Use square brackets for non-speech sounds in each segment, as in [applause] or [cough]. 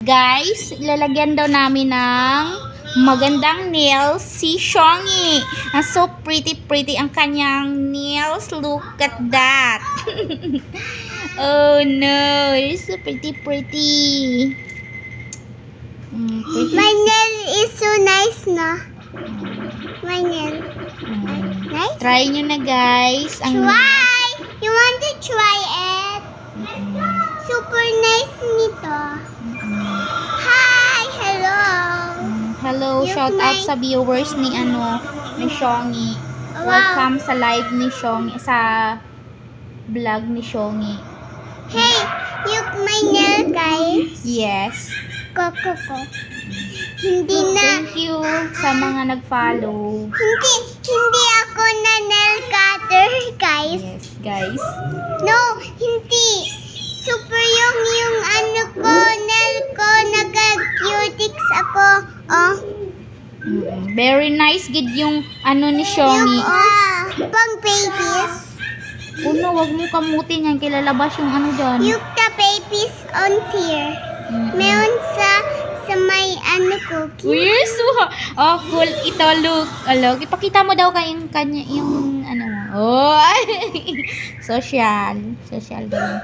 Guys, ilalagyan daw namin ng magandang nails si Shongi. Ang so pretty pretty ang kanyang nails. Look at that. [laughs] oh no, you're so pretty pretty. Mm, pretty. My nail is so nice, no? My nail. Mm. Nice? Try nyo na guys. Ang Try! You want to try it? Mm, Super nice nito. Hello, shout out sa viewers ni ano, ni Shongi. Wow. Welcome sa live ni Shongi, sa vlog ni Shongi. Hey! You my nail, guys. Yes. Koko ko. Hindi na... Thank you sa mga nag-follow. Hindi, hindi ako na nail cutter, guys. Yes, guys. No, hindi. Super yung yung ano ko, nail ko, nagka-cutics ako. Oh, Mm, Very nice gid yung ano ni yung Shongi. oh, pang babies. Uno, wag mo kamutin yan. Kilalabas yung ano dyan. Yung the babies on here. Mm. Meron sa sa may ano ko. Yes, wa- oh, cool. Ito, look. Alo, ipakita mo daw yung kanya, yung ano mo. Oh, [laughs] social. Social daw.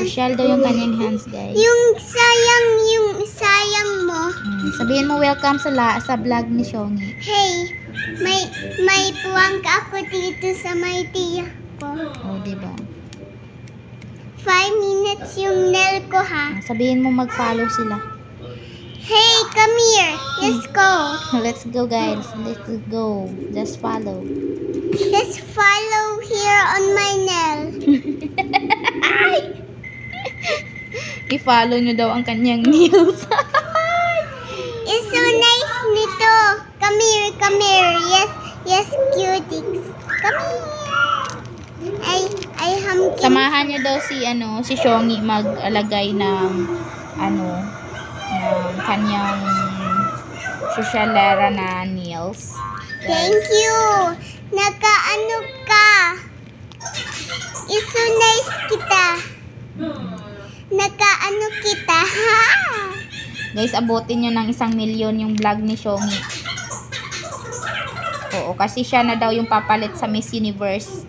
Social daw yung kanyang hands, guys. yung sayang, yung sayang mo. Mm, sabihin mo welcome sa la sa vlog ni Shongi. Hey, may may puwang ka ako dito sa may tiya ko. Oh, di ba? Five minutes yung nail ko ha. Ah, Sabihin mo mag-follow sila. Hey, come here. Let's go. [laughs] Let's go, guys. Let's go. Just follow. Let's follow here on my nail. [laughs] I-follow nyo daw ang kanyang nails. [laughs] It's so nice nito. Come here, come here. Yes, yes, cutics. Come here. Ay, ay, hamkin. Samahan nyo daw si ano si Shongi mag-alagay ng ano ng kanyang sosyalera na nails. Thank you. Nakaano ka. It's so nice kita. Nakaano kita. Ha? Guys, abutin nyo ng isang milyon yung vlog ni Shongi. Oo, kasi siya na daw yung papalit sa Miss Universe.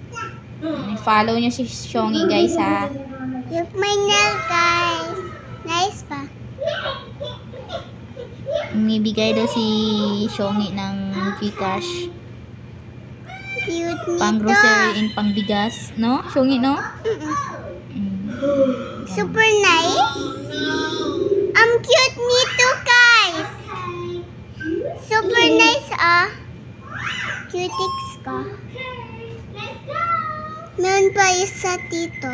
Follow nyo si Shongi guys ha. Look my nail, guys. Nice pa. Umibigay daw si Shongi ng Gcash. Cute nito. Pang grocery and pang bigas. No? Shongi, no? Mm-mm. Mm. Super nice. Ang cute nito, guys. Super nice, ah. Cutics ka. Meron pa isa dito.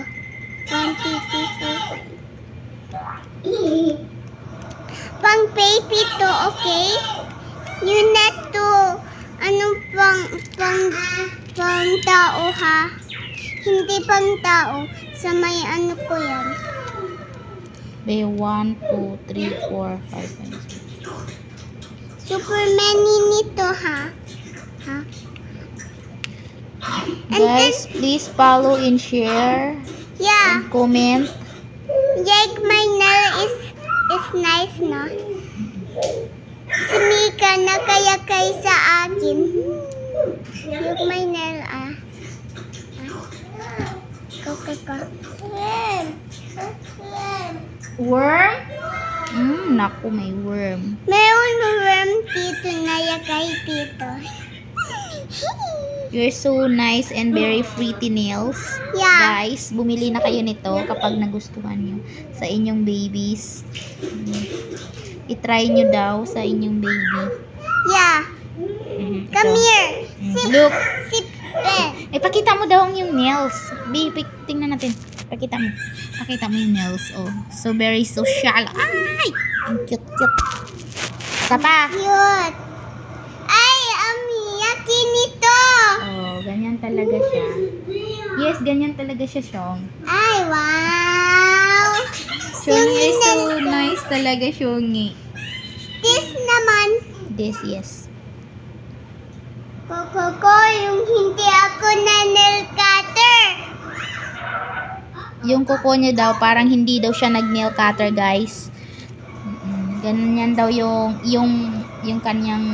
One, two, three, four. Pang baby to, okay? Yung net to. Anong pang, pang, pang tao, ha? Hindi pang tao. Sa may ano ko yan. Be 1, 2, 3, 4, 5, 6. Super many nito, ha? Ha? And Guys, please follow and share Yeah. and comment. Yeg, my nail is is nice, no? Sumika na kaya kay sa akin. Yeg, my nail. Worm? Mm, naku, may worm. Meron worm dito na yakay dito. You're so nice and very pretty nails. Yeah. Guys, bumili na kayo nito kapag nagustuhan nyo sa inyong babies. Mm. I-try nyo daw sa inyong baby. Yeah. Mhm, Come ito. here. Mm, Look. sip, eh. Pakita mo daw ang yung nails. Baby, tingnan natin. Pakita mo. Pakita mo yung nails. Oh, so very social. Ay! Ang cute-cute. Isa pa. Cute. Ay, ang yaki nito. Oh, ganyan talaga siya. Yes, ganyan talaga siya, Shong. Ay, wow. Shong is so nice talaga, Shongi. This naman, This, yes. Koko ko, yung hindi ako na nail cutter. Yung kuko niya daw, parang hindi daw siya nag-nail cutter, guys. ganyan daw yung yung yung kanyang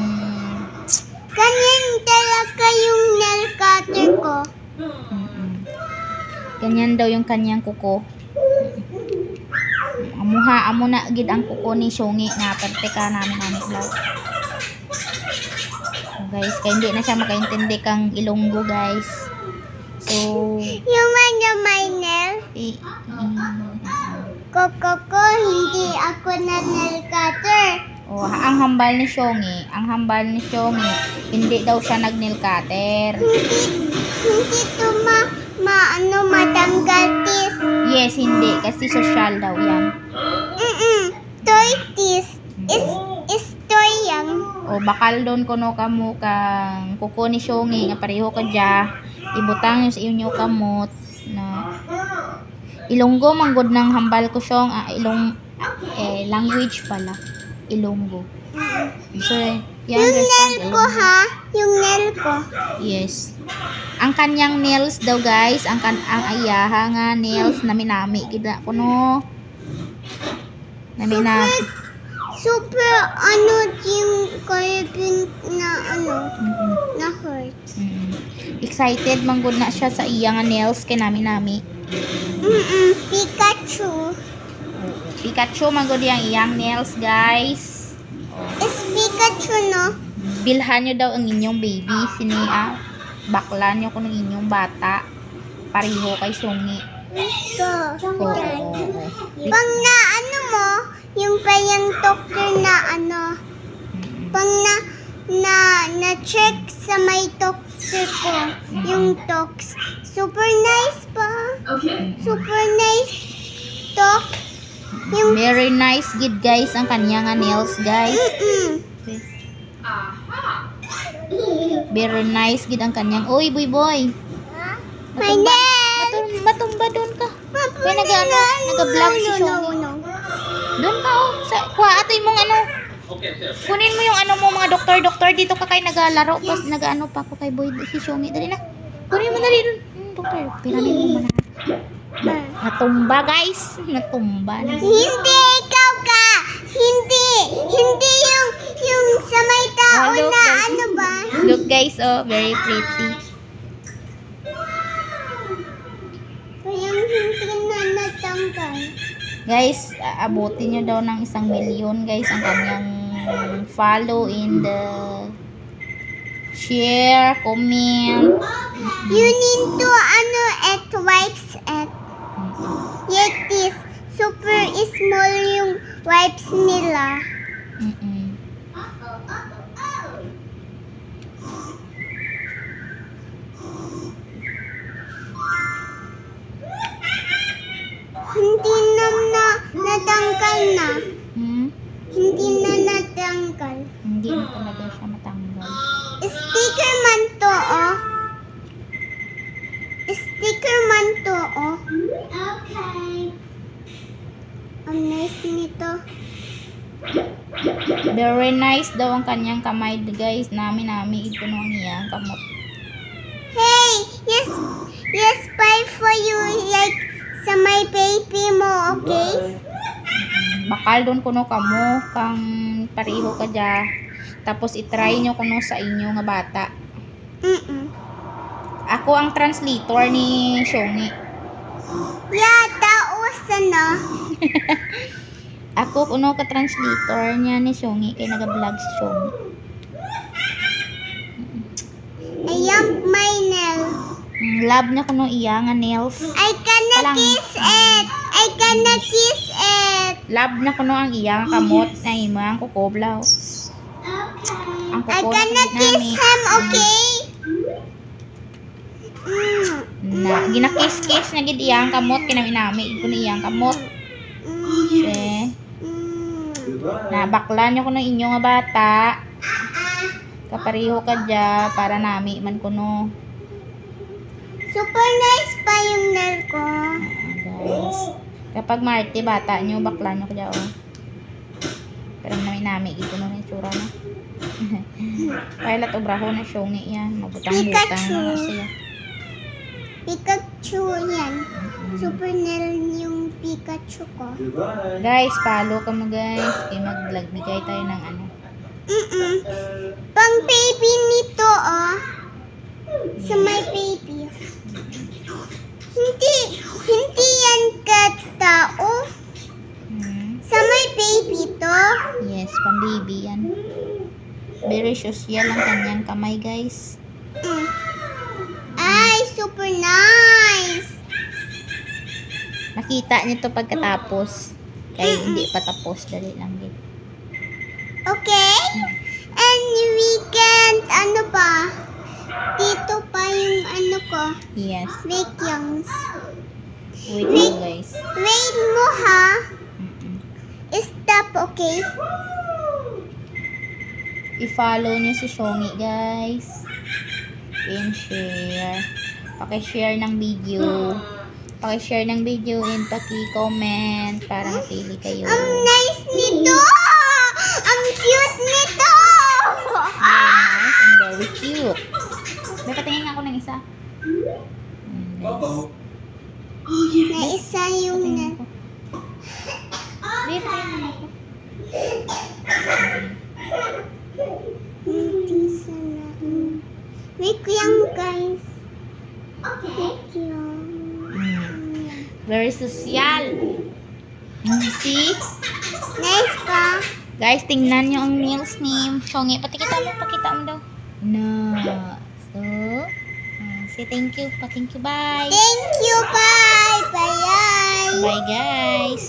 Ganyan talaga yung nail cutter ko. Ganyan daw yung kanyang kuko. Amuha amo na gid ang kuko ni Shongi na parte ka namin namin vlog. Guys, kaya hindi na siya makaintindi kang Ilonggo guys. So, Yung ano my nail, i- i- koko ko, hindi ako na nail cutter. Oh, ang hambal ni Shongi, ang hambal ni Shongi, hindi daw siya nag-nail cutter. Hindi, hindi to ma, ma ano, matanggal tis. Yes, hindi. Kasi social daw yan. Mm-mm, toy tis. Is, is toy yang. O bakal doon kuno kamo kang kuko ni Shongi nga pareho ka dya. Ibutang sa inyo kamot na Ilonggo manggod ng hambal ko siyong ah, ilong ah, eh, language pala. Ilonggo. So, you Yung understand nail ko Ilonggo? ha, yung nail ko. Yes. Ang kanyang nails daw guys, ang kan ang ayaha nga nails na minami kita kuno. Nami na. Super ano yung carving na ano, Mm-mm. na hurt. Mm. Excited manggod na siya sa iya nga nails kay nami nami. Mm-mm, Pikachu. Pikachu manggod yang iyang nails guys. Is Pikachu no? Bilhan nyo daw ang inyong baby sini ah. Bakla nyo kung ang inyong bata. Pareho kay Sungi. Ito. Oo. Pang na ano mo, yung pa yung doctor na ano, pang na na na check sa may doctor ko, yung tox. Super nice pa. Super nice talk. Yung Very nice gid guys ang kanya nga nails guys. mm Very nice gid ang kanyang. Oy, boy boy. My nails. Matum matumba doon ka. Kaya nag ano, nag-vlog si no. Doon ka oh. Sa, kuha ato yung mga ano. Kunin mo yung ano mo mga doktor-doktor dito ka kay nagalaro. Tapos nag-ano pa ako kay boy si Shongi. Dali na. Kunin mo dali doon. Hmm, doktor. Piranin mo muna. Natumba guys. Natumba. na. Hindi ikaw ka. Hindi. Hindi yung yung sa may tao Oh, look, na guys. ano ba? Look guys, oh, very pretty. Yung hindi na natanggal. Guys, aabutin nyo daw ng isang milyon guys ang kanyang follow in the share, comment. You need to ano at wipes at yet this super small yung wipes nila. Mm-mm. Hindi na. Hmm? Hindi na natanggal. Hindi na talaga siya matanggal. Sticker man to, oh. Sticker man to, oh. Okay. Ang nice nito. Very nice daw ang kanyang kamay guys. Nami nami ito nung niya kamot. Hey, yes, yes, buy for you, like, sa my baby mo, okay? Bakal doon kuno kamo kang pareho ka dya. Tapos itry nyo kuno sa inyo nga bata. Mm-mm. Ako ang translator ni Shongi. Yeah, tao sa [laughs] na. Ako kuno ka translator niya ni Shongi kay naga-vlog si Shongi. Ayan, my nail. Mm, love na kuno iya nga nails. I cannot Palang- kiss it. I cannot kiss it. Love na kuno ang iya nga kamot na imang kukoblaw. Ang I kuko cannot na kiss him, okay? Na ginakis-kis na gid iya ang kamot kinaminami kuno iya ang kamot. Mm. na bakla nyo kuno inyo nga bata. Kapareho ka dya para nami man kuno. Super nice pa yung nail ko. Ah, guys. Kapag Marte, bata nyo, bakla nyo kaya, oh. Pero nami nami, ito na yung tsura [laughs] na. Violet obraho na syongi yan. Mabutang-butang Pikachu. na siya. Pikachu yan. Super nail yung Pikachu ko. Guys, follow ka mo guys. Kaya magbigay tayo ng ano. Mm-mm. Pang baby nito, oh. Sa may baby. Hindi, hindi yan katao. Hmm. Sa may baby to. Yes, pang baby yan. Very social ang kanyang kamay guys. Mm. Ay, super nice. Nakita niyo to pagkatapos. Kaya hindi pa tapos. Dali lang din. Okay? And we can, ano pa? Dito pa yung ano ko. Yes. Wait, youngs. Wait lang guys. Wait mo, ha? Mm-mm. Stop, okay? I-follow niyo si Shongi guys. And share. Paki-share ng video. Paki-share ng video and paki-comment para mapili kayo. Ang nice nito! Ang cute nito! Very nice and very cute. May patingin nga ako ng isa. Ayan, guys. Na isa yung na... Patingin ako. Hindi, patingin mo ako. Hindi sana. Wait ko guys. Wait yan. Mm. Very social. Mm, See? Nice pa. Guys, tingnan nyo ang nails ni Shongi. Patikita mo, pakita mo daw. No. So, ah, say thank you. Pa-thank you. Bye. Thank you, bye. Bye. Bye, guys.